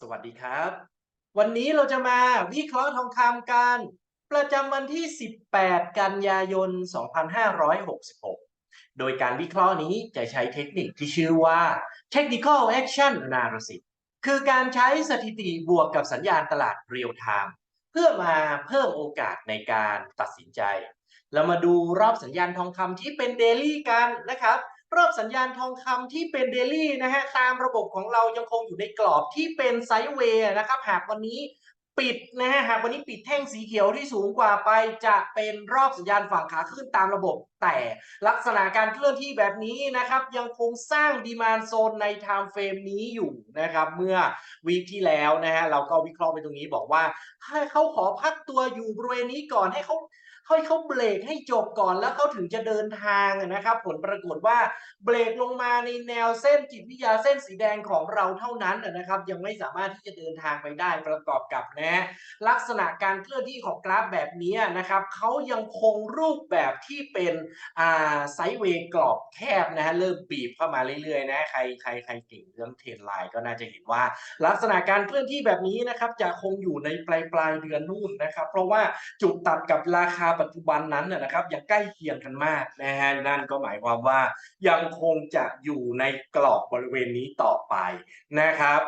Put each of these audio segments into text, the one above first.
สวัสดีครับ วันนี้เราจะมาวิเคราะห์ทองคำกัน ประจำวันที่ 18 กันยายน 2566 โดยการวิเคราะห์นี้จะใช้เทคนิคที่ชื่อว่า Technical Action Analysis คือการใช้สถิติบวกกับสัญญาณตลาดเรียลไทม์เพื่อมาเพิ่มโอกาสในการตัดสินใจ เรามาดูรอบสัญญาณทองคำที่เป็นเดลี่กันนะครับ รอบสัญญาณทองคำที่เป็นเดลี่นะฮะตามระบบของเรายังคงอยู่ในกรอบที่เป็นไซด์เวย์นะครับ หากวันนี้ปิดนะฮะหากวันนี้ปิดแท่งสีเขียวที่สูงกว่าไปจะเป็นรอบสัญญาณฝั่งขาขึ้นตามระบบ แต่ลักษณะการเคลื่อนที่แบบนี้นะครับ ยังคงสร้างดีมานโซนในไทม์เฟรมนี้อยู่นะครับ เมื่อวีคที่แล้วนะฮะเราก็วิเคราะห์ไปตรงนี้บอกว่า ให้เขาขอพักตัวอยู่บริเวณนี้ก่อนให้เขา ให้เขาเบรกให้จบก่อนแล้วเขาถึงจะเดินทางนะครับ ผลปรากฏว่าเบรกลงมาในแนวเส้นจิตวิทยาเส้นสีแดงของเราเท่านั้นนะครับ ยังไม่สามารถที่จะเดินทางไปได้ประกอบกับนะลักษณะการเคลื่อนที่ของกราฟแบบนี้นะครับเขายังคงรูปแบบที่เป็นอ่าไซด์เวย์กรอบแคบนะฮะเริ่มบีบเข้ามาเรื่อยๆนะใครใครใครเก่งเรื่องเทรนไลน์ก็น่าจะเห็นว่า ลักษณะการเคลื่อนที่แบบนี้นะครับจะคงอยู่ในปลายปลายเดือนนู่นนะครับ เพราะว่าจุดตัดกับราคาปัจจุบันนั้นนะครับยังใกล้เคียงกันมากนะฮะนั่นก็หมายความว่ายังคงจะอยู่ในกรอบบริเวณนี้ต่อไปนะครับ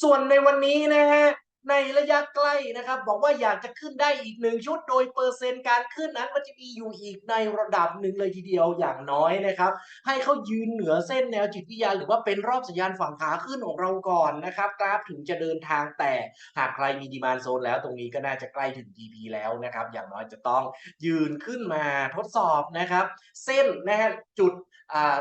ส่วนในวันนี้นะฮะ ในระยะใกล้นะครับ บอกว่าอยากจะขึ้นได้อีกหนึ่งชุด โดยเปอร์เซ็นต์การขึ้นนั้นมันจะมีอยู่อีกในระดับหนึ่งเลยทีเดียวอย่างน้อยนะครับ ให้เขายืนเหนือเส้นแนวจิตวิทยา หรือว่าเป็นรอบสัญญาณฝั่งขาขึ้นของเราก่อนนะครับกราฟถึงจะเดินทางแต่หากใครมีดีมานโซนแล้ว ตรงนี้ก็น่าจะใกล้ถึง DP แล้วนะครับ อย่างน้อยจะต้องยืนขึ้นมาทดสอบนะครับ เส้นนะฮะจุด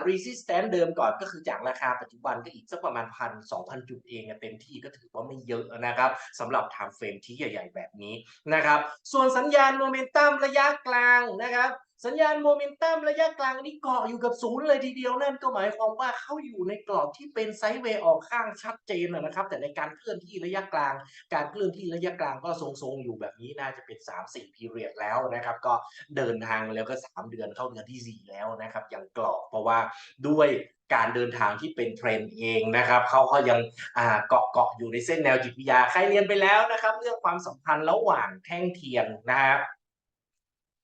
resistance เดิมก่อนก็คือจากราคาปัจจุบันก็อีกสักประมาณพันสองพันจุดเองเต็มที่ก็ถือว่าไม่เยอะนะครับสำหรับ time frame ที่ใหญ่ ๆ แบบนี้นะครับ ส่วนสัญญาณโมเมนตัมระยะกลางนะครับ สัญญาณโมเมนตัมระยะกลางนี้เกาะอยู่กับศูนย์เลยทีเดียวนั่นก็หมายความว่าเขาอยู่ในกรอบที่เป็นไซด์เวย์ออกข้างชัดเจนนะครับ แต่ในการเคลื่อนที่ระยะกลาง การเคลื่อนที่ระยะกลางก็ทรงๆอยู่แบบนี้น่าจะเป็น 3-4พีเรียดแล้วนะครับ ก็เดินทางแล้วก็ 3 เดือนเข้าเดือนที่ 4 แล้วนะครับยังกรอบเพราะว่าด้วยการเดินทางที่เป็นเทรนเองนะครับเขาก็ยังเกาะเกาะอยู่ในเส้นแนวจิตวิทยาใครเรียนไปแล้วนะครับ เรื่องความสัมพันธ์ระหว่างแท่งเทียนนะครับ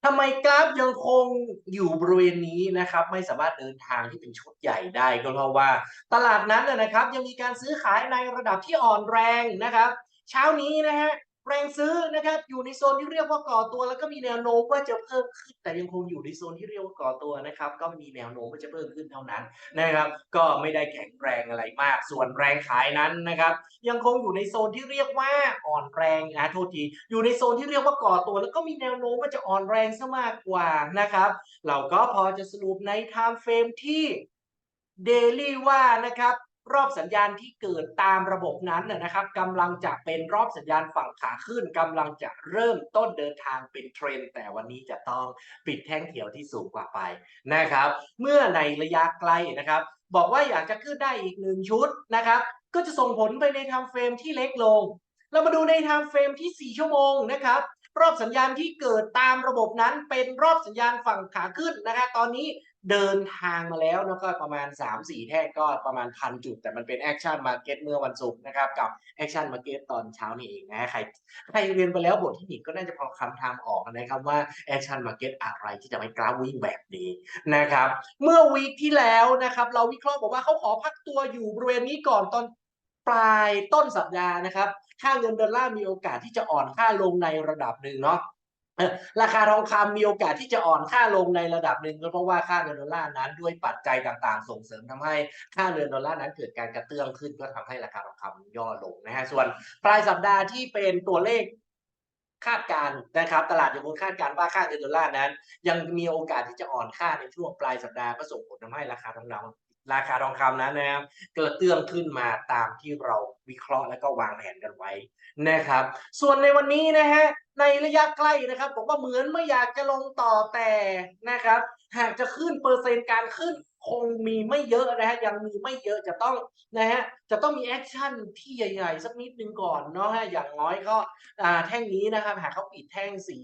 ทำไมกราฟยังคงอยู่บริเวณนี้นะครับ ไม่สามารถเดินทางที่เป็นชุดใหญ่ได้ก็เพราะว่า ตลาดนั้นนะนะครับ ยังมีการซื้อขายในระดับที่อ่อนแรงนะครับ เช้านี้นะฮะ แรงซื้อนะครับอยู่ในโซนที่เรียกว่าก่อตัว แล้วก็มีแนวโน้มว่าจะเพิ่มขึ้น แต่ยังคงอยู่ในโซนที่เรียกว่าก่อตัวนะครับ ก็มีแนวโน้มว่าจะเพิ่มขึ้นเท่านั้นนะครับ ก็ไม่ได้แข็งแรงอะไรมาก ส่วนแรงขายนั้นนะครับ ยังคงอยู่ในโซนที่เรียกว่าอ่อนแรงนะโทษทีอยู่ในโซนที่เรียกว่าก่อตัว แล้วก็มีแนวโน้มว่าจะอ่อนแรงซะมากกว่านะครับ เราก็พอจะสรุปใน time frame ที่ daily ว่านะครับ รอบสัญญาณที่เกิดตามระบบนั้นนะครับกำลังจะเป็นรอบสัญญาณฝั่งขาขึ้นกำลังจะเริ่มต้นเดินทางเป็นเทรนแต่วันนี้จะต้องปิดแท่งเขียวที่สูงกว่าไปนะครับ เมื่อในระยะใกล้นะครับ บอกว่าอยากจะขึ้นได้อีกหนึ่งชุดนะครับ ก็จะส่งผลไปในไทม์เฟรมที่เล็กลง เรามาดูในไทม์เฟรมที่ 4 ชั่วโมงนะครับรอบสัญญาณที่เกิดตามระบบนั้นเป็นรอบสัญญาณฝั่งขาขึ้นนะครับตอนนี้ เดินทางมาแล้วแล้วก็ประมาณ 3-4 แท่งก็ประมาณพันจุด แต่มันเป็นแอคชั่นมาเก็ตเมื่อวันศุกร์นะครับ กับแอคชั่นมาเก็ตตอนเช้านี่เองนะใครใครเรียนไปแล้วบทเทคนิคก็น่าจะพอคำทางออกนะครับว่าแอคชั่นมาเก็ตอะไรที่จะไม่กราฟวิ่งแบบนี้นะครับ เมื่อวีคที่แล้วนะครับ เราวิเคราะห์บอกว่าเขาขอพักตัวอยู่บริเวณนี้ก่อนตอนปลายต้นสัปดาห์นะครับ ค่าเงินดอลลาร์มีโอกาสที่จะอ่อนค่าลงในระดับหนึ่งเนาะ ราคาทองคำมีโอกาสที่จะอ่อนค่าลงในระดับหนึ่งก็เพราะว่าค่าเงินดอลลาร์นั้นด้วยปัจจัยต่างๆ ส่งเสริมทำให้ค่าเงินดอลลาร์นั้นเกิดการกระเตื้องขึ้นก็ทำให้ราคาทองคำย่อลงนะฮะส่วนปลายสัปดาห์ที่เป็นตัวเลขคาดการนะครับตลาดยังคงคาดการว่าค่าเงินดอลลาร์นั้น ยังมีโอกาสที่จะอ่อนค่าในช่วงปลายสัปดาห์ก็ส่งผลทำให้ราคาทองคำราคาทองคำนั้นนะครับกระเตื้องขึ้นมาตามที่เราวิเคราะห์และก็วางแผนกันไว้นะครับ ส่วนในวันนี้นะฮะในระยะใกล้นะครับผมว่าเหมือนไม่อยากจะลงต่อแต่นะครับ หากจะขึ้นเปอร์เซ็นต์การขึ้นคงมีไม่เยอะนะฮะยังมีไม่เยอะจะต้องนะฮะจะต้องมีแอคชั่นที่ใหญ่ๆสักนิดนึงก่อนเนาะฮะอย่างน้อยก็แท่งนี้นะครับ หากเขาปิดแท่งสี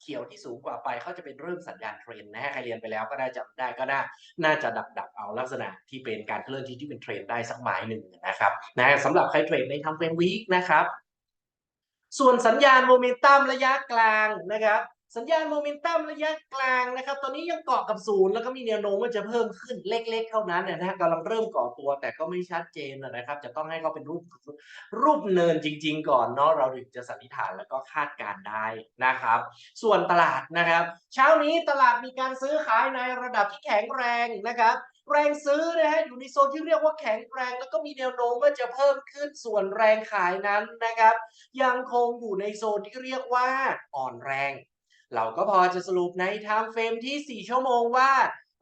เขียวที่สูงกว่าไปเขาจะเป็นเริ่มสัญญาณเทรนนะฮะใครเรียนไปแล้วก็ได้จำได้ก็น่าน่าจะดักดักเอาลักษณะที่เป็นการเคลื่อนที่ที่เป็นเทรนได้สักหมายหนึ่งนะครับนะฮะสำหรับใครเทรดในทำเฟรมวีคนะครับ ส่วนสัญญาณโมเมนตัมระยะกลางนะครับ สัญญาณโมเมนตัมระยะกลางนะครับ ตอนนี้ยังเกาะกับศูนย์แล้วก็มีแนวโน้มว่าจะเพิ่มขึ้นเล็ก ๆ เท่านั้นนะฮะกำลังเริ่มก่อตัวแต่ก็ไม่ชัดเจนนะครับ จะต้องให้เขาเป็นรูปรูปเนินจริง ๆ ก่อนเนาะเราถึงจะสันนิษฐานแล้วก็คาดการได้นะครับ ส่วนตลาดนะครับ เช้านี้ตลาดมีการซื้อขายในระดับที่แข็งแรงนะครับแรงซื้อนะฮะอยู่ในโซนที่เรียกว่าแข็งแรง แล้วก็มีแนวโน้มว่าจะเพิ่มขึ้นส่วนแรงขายนั้นนะครับ ยังคงอยู่ในโซนที่เรียกว่าอ่อนแรง เราก็พอจะสรุปในไทม์เฟรมที่ 4 ชั่วโมงว่า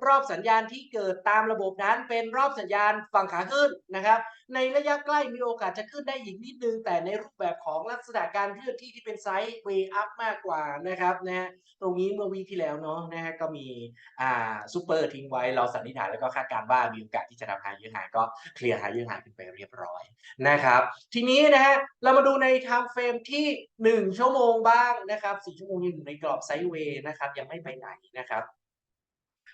รอบสัญญาณที่เกิดตามระบบนั้นเป็นรอบสัญญาณฝั่งขาขึ้นนะครับ ในระยะใกล้มีโอกาสจะขึ้นได้อีกนิดนึง แต่ในรูปแบบของลักษณะการเคลื่อนที่ที่เป็นไซด์เวอัพมากกว่านะครับนะตรงนี้เมื่อวีที่แล้วเนาะนะฮะก็มีอ่าซูเปอร์ทิ้งไว้เราสันนิษฐานแล้วก็คาดการณ์ว่ามีโอกาสที่จะทำหายยืดหายก็เคลียร์หายยืดหายขึ้นไปเรียบร้อยนะครับ ทีนี้นะฮะเรามาดูในไทม์เฟรมที่ 1 ชั่วโมงบ้างนะครับ4ชั่วโมงยังอยู่ในกรอบไซด์เวย์นะครับยังไม่ไปไหนนะครับ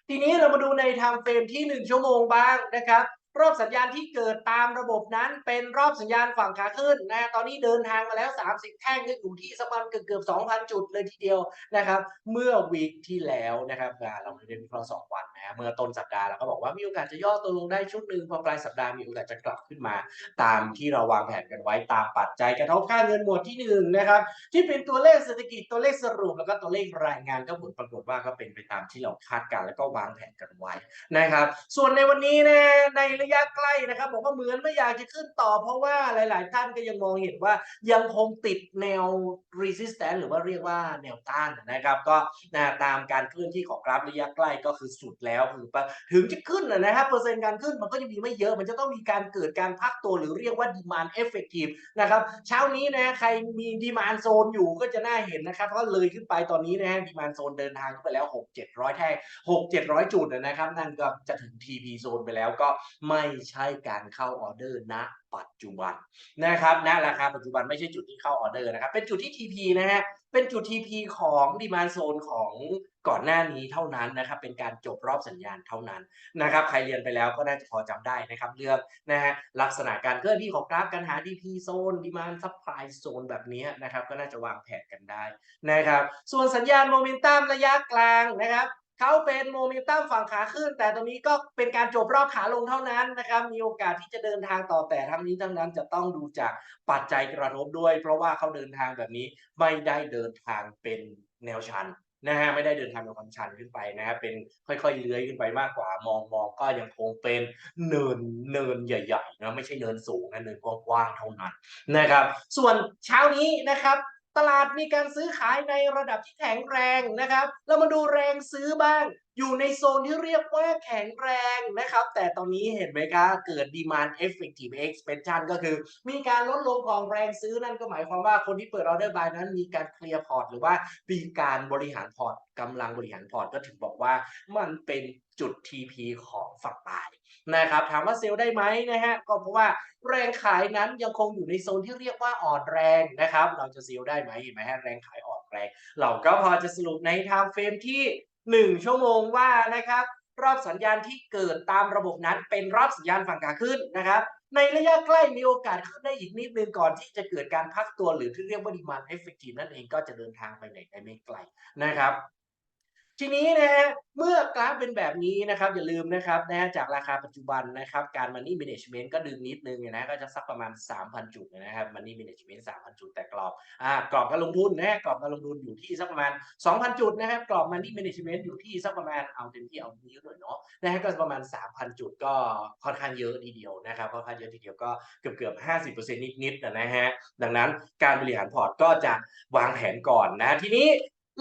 ทีนี้เรามาดูในไทม์เฟรมที่ 1 ชั่วโมงบ้างนะครับรอบสัญญาณที่เกิดตามระบบนั้นเป็นรอบสัญญาณฝั่งขาขึ้นนะตอนนี้เดินทางมาแล้ว 30 แท่งก็อยู่ที่สักประมาณเกือบเกือบ2,000 จุดเลยทีเดียวนะครับ เมื่อวีคที่แล้วนะครับเราเราไม่ได้วิเคราะห์2วัน นะเมื่อต้นสัปดาห์เราก็บอกว่ามีโอกาสจะย่อตัวลงได้ชุดหนึ่งพอปลายสัปดาห์มีโอกาสจะกลับขึ้นมา ตามที่เราวางแผนกันไว้ตามปัจจัยกระทบค่าเงินหมวดที่หนึ่งนะครับที่เป็นตัวเลขเศรษฐกิจตัวเลขสรุปแล้วก็ตัวเลขรายงานก็ผลปรากฏว่าก็เป็นไปตามที่เราคาดการณ์แล้วก็วางแผนกันไว้นะครับ ส่วนในวันนี้นะในระยะใกล้นะครับบอกว่าเหมือนไม่อยากจะขึ้นต่อ เพราะว่าหลาย ๆ ท่านก็ยังมองเห็นว่ายังคงติดแนว resistance หรือว่าเรียกว่าแนวต้านนะครับ ก็ตามการเคลื่อนที่ของกราฟระยะใกล้ก็คือสุดแล้วคือปะถึงจะขึ้นนะนะครับเปอร์เซ็นต์การขึ้นมันก็ยังมีไม่เยอะ มันจะต้องมีการเกิดการพักตัวหรือเรียกว่า demand effective นะครับเช้านี้นะใครมีดีมานโซนอยู่ก็จะน่าเห็นนะครับเพราะเลยขึ้นไปตอนนี้นะฮะดีมานโซนเดินทางขึ้นไปแล้ว 6 700 แท่ง6 700 จุดนะครับ นั่นก็จะถึง TP โซนไปแล้วก็ไม่ใช่การเข้าออเดอร์ณปัจจุบันนะครับณราคาปัจจุบันไม่ใช่จุดที่เข้าออเดอร์นะครับ เป็นจุดที่ TP นะฮะเป็นจุด TP ของดีมานโซนของ ก่อนหน้านี้เท่านั้นนะครับเป็นการจบรอบสัญญาณเท่านั้นนะครับใครเรียนไปแล้วก็น่าจะพอจำได้นะครับเรื่องนะฮะลักษณะการเคลื่อนที่ของกราฟการหา DP โซน Demand Supply โซนแบบนี้นะครับก็น่าจะวางแผนกันได้นะครับส่วนสัญญาณโมเมนตัมระยะกลางนะครับเขาเป็นโมเมนตัมฝั่งขาขึ้น แต่ตรงนี้ก็เป็นการจบรอบขาลงเท่านั้นนะครับมีโอกาสที่จะเดินทางต่อแต่ทั้งนี้ทั้งนั้นจะต้องดูจากปัจจัยกระทบด้วย เพราะว่าเขาเดินทางแบบนี้ไม่ได้เดินทางเป็นแนวชัน นะฮะไม่ได้เดินทางในความชันขึ้นไปนะฮะเป็นค่อยๆเลื้อยขึ้นไปมากกว่ามองมองก็ยังคงเป็นเนินเนินใหญ่ๆนะไม่ใช่เนินสูงนะเนินกว้างๆเท่านั้นนะครับ ส่วนเช้านี้นะครับ ตลาดมีการซื้อขายในระดับที่แข็งแรงนะครับ เรามาดูแรงซื้อบ้าง อยู่ในโซนที่เรียกว่าแข็งแรงนะครับ แต่ตอนนี้เห็นไหมคะเกิด demand effective expansion ก็คือ มีการลดลงของแรงซื้อนั่นก็หมายความว่าคนที่เปิดออเดอร์บายนั้นมีการเคลียร์พอร์ตหรือว่ามีการบริหารพอร์ตกำลังบริหารพอร์ตก็ถึงบอกว่ามันเป็นจุด TP ของฝั่งตาย นะครับถามว่าเซลล์ได้ไหมนะฮะก็เพราะว่าแรงขายนั้นยังคงอยู่ในโซนที่เรียกว่าอ่อนแรงนะครับ เราจะเซลล์ได้ไหมเห็นไหมฮะแรงขายอ่อนแรง เราก็พอจะสรุปในไทม์เฟรมที่ 1 ชั่วโมงว่านะครับรอบสัญญาณที่เกิดตามระบบนั้นเป็นรอบสัญญาณฝั่งขาขึ้นนะครับ ในระยะใกล้มีโอกาสขึ้นได้อีกนิดนึงก่อนที่จะเกิดการพักตัวหรือที่เรียกว่า demand effective นั่นเองก็จะเดินทางไปไหนได้ไม่ไกลนะครับ ทีนี้นะฮะเมื่อกราฟเป็นแบบนี้นะครับ อย่าลืมนะครับนะฮะจากราคาปัจจุบันนะครับ การ Money Management ก็ดึงนิดนึงนะก็จะสักประมาณ 3,000 จุดนะครับ Money Management 3,000 จุดแต่กรอบอ่ากรอบการลงทุนนะฮะกรอบการลงทุนอยู่ที่สักประมาณ 2,000 จุดนะครับกรอบ Money Management อยู่ที่สักประมาณเอาเต็มที่เอาเยอะหน่อยเนาะนะฮะก็ประมาณ 3,000 จุดก็ค่อนข้างเยอะทีเดียวนะครับค่อนข้างเยอะทีเดียวก็เกือบเกือบ50%นิดๆนะฮะดังนั้นการบริหารพอร์ตก็จะวางแผนก่อนนะทีนี้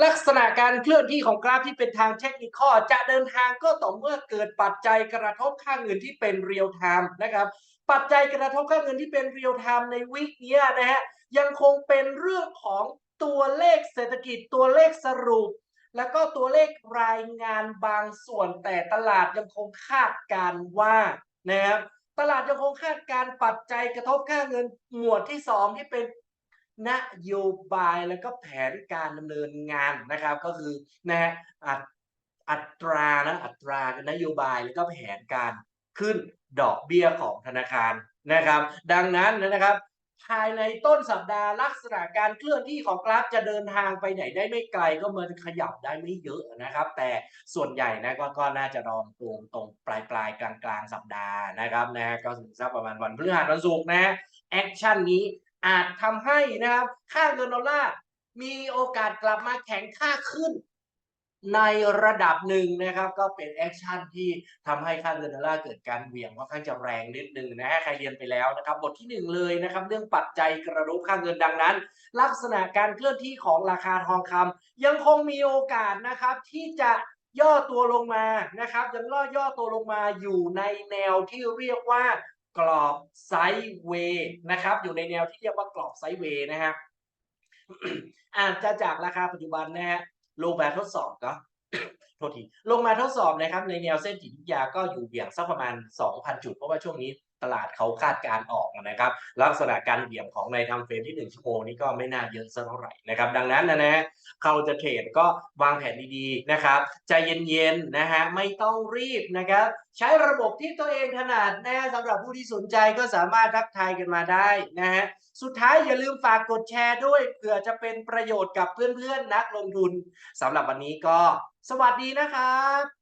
ลักษณะการเคลื่อนที่ของกราฟที่เป็นทางเทคนิคอจะเดินทางก็ต่อเมื่อเกิดปัจจัยกระทบค่าเงินที่เป็นเรียลไทม์นะครับ ปัจจัยกระทบค่าเงินที่เป็นเรียลไทม์ในวีคนี้นะฮะยังคงเป็นเรื่องของตัวเลขเศรษฐกิจตัวเลขสรุป แล้วก็ตัวเลขรายงานบางส่วนแต่ตลาดยังคงคาดการณ์ว่านะครับตลาดยังคงคาดการณ์ปัจจัยกระทบค่าเงินหมวดที่สองที่เป็น นโยบายแล้วก็แผนการดำเนินงานนะครับ ก็คือนะฮะอัตอัตรานะอัตรานโยบายแล้วก็แผนการขึ้นดอกเบี้ยของธนาคารนะครับ ดังนั้นนะครับ ภายในต้นสัปดาห์ลักษณะการเคลื่อนที่ของกราฟจะเดินทางไปไหนได้ไม่ไกลก็มันขยับได้ไม่เยอะนะครับ แต่ส่วนใหญ่นะก็ก็น่าจะรองตรงตรงปลายปลายกลางกลางสัปดาห์นะครับนะก็ถึงสักประมาณวันพฤหัสวันศุกร์นะแอคชั่นนี้ อาจทำให้นะครับ ค่าเงินดอลลาร์มีโอกาสกลับมาแข็งค่าขึ้น ในระดับหนึ่งนะครับ ก็เป็นแอคชั่นที่ทำให้ค่าเงินดอลลาร์เกิดการเหวี่ยงค่อนข้างจะแรงนิดนึงนะฮะใครเรียนไปแล้วนะครับ บทที่หนึ่งเลยนะครับ เรื่องปัจจัยกระทบค่าเงินดังนั้น ลักษณะการเคลื่อนที่ของราคาทองคำยังคงมีโอกาสนะครับที่จะย่อตัวลงมานะครับ ยังล่อย่อตัวลงมาอยู่ในแนวที่เรียกว่า กรอบไซด์เวย์นะครับ อยู่ในแนวที่เรียกว่ากรอบไซด์เวย์นะฮะอาจจะจากราคาปัจจุบันนะฮะลงมาทดสอบก็โทษทีลงมาทดสอบนะครับ ในแนวเส้นจิตวิทยาก็อยู่เบี่ยงสักประมาณ 2,000 จุด เพราะว่าช่วงนี้ ตลาดเขาคาดการออกนะครับ ลักษณะการเบี่ยงของในทำเฟรมที่ 1 ชั่วโมงนี้ก็ไม่น่าเยอะสักเท่าไหร่นะครับ ดังนั้นนะนะเขาจะเทรดก็วางแผนดีๆนะครับใจเย็นๆนะฮะไม่ต้องรีบนะครับ ใช้ระบบที่ตัวเองถนัดนะสำหรับผู้ที่สนใจก็สามารถทักทายกันมาได้นะฮะสุดท้ายอย่าลืมฝากกดแชร์ด้วยเผื่อจะเป็นประโยชน์กับเพื่อนๆนักลงทุนสำหรับวันนี้ก็สวัสดีนะครับ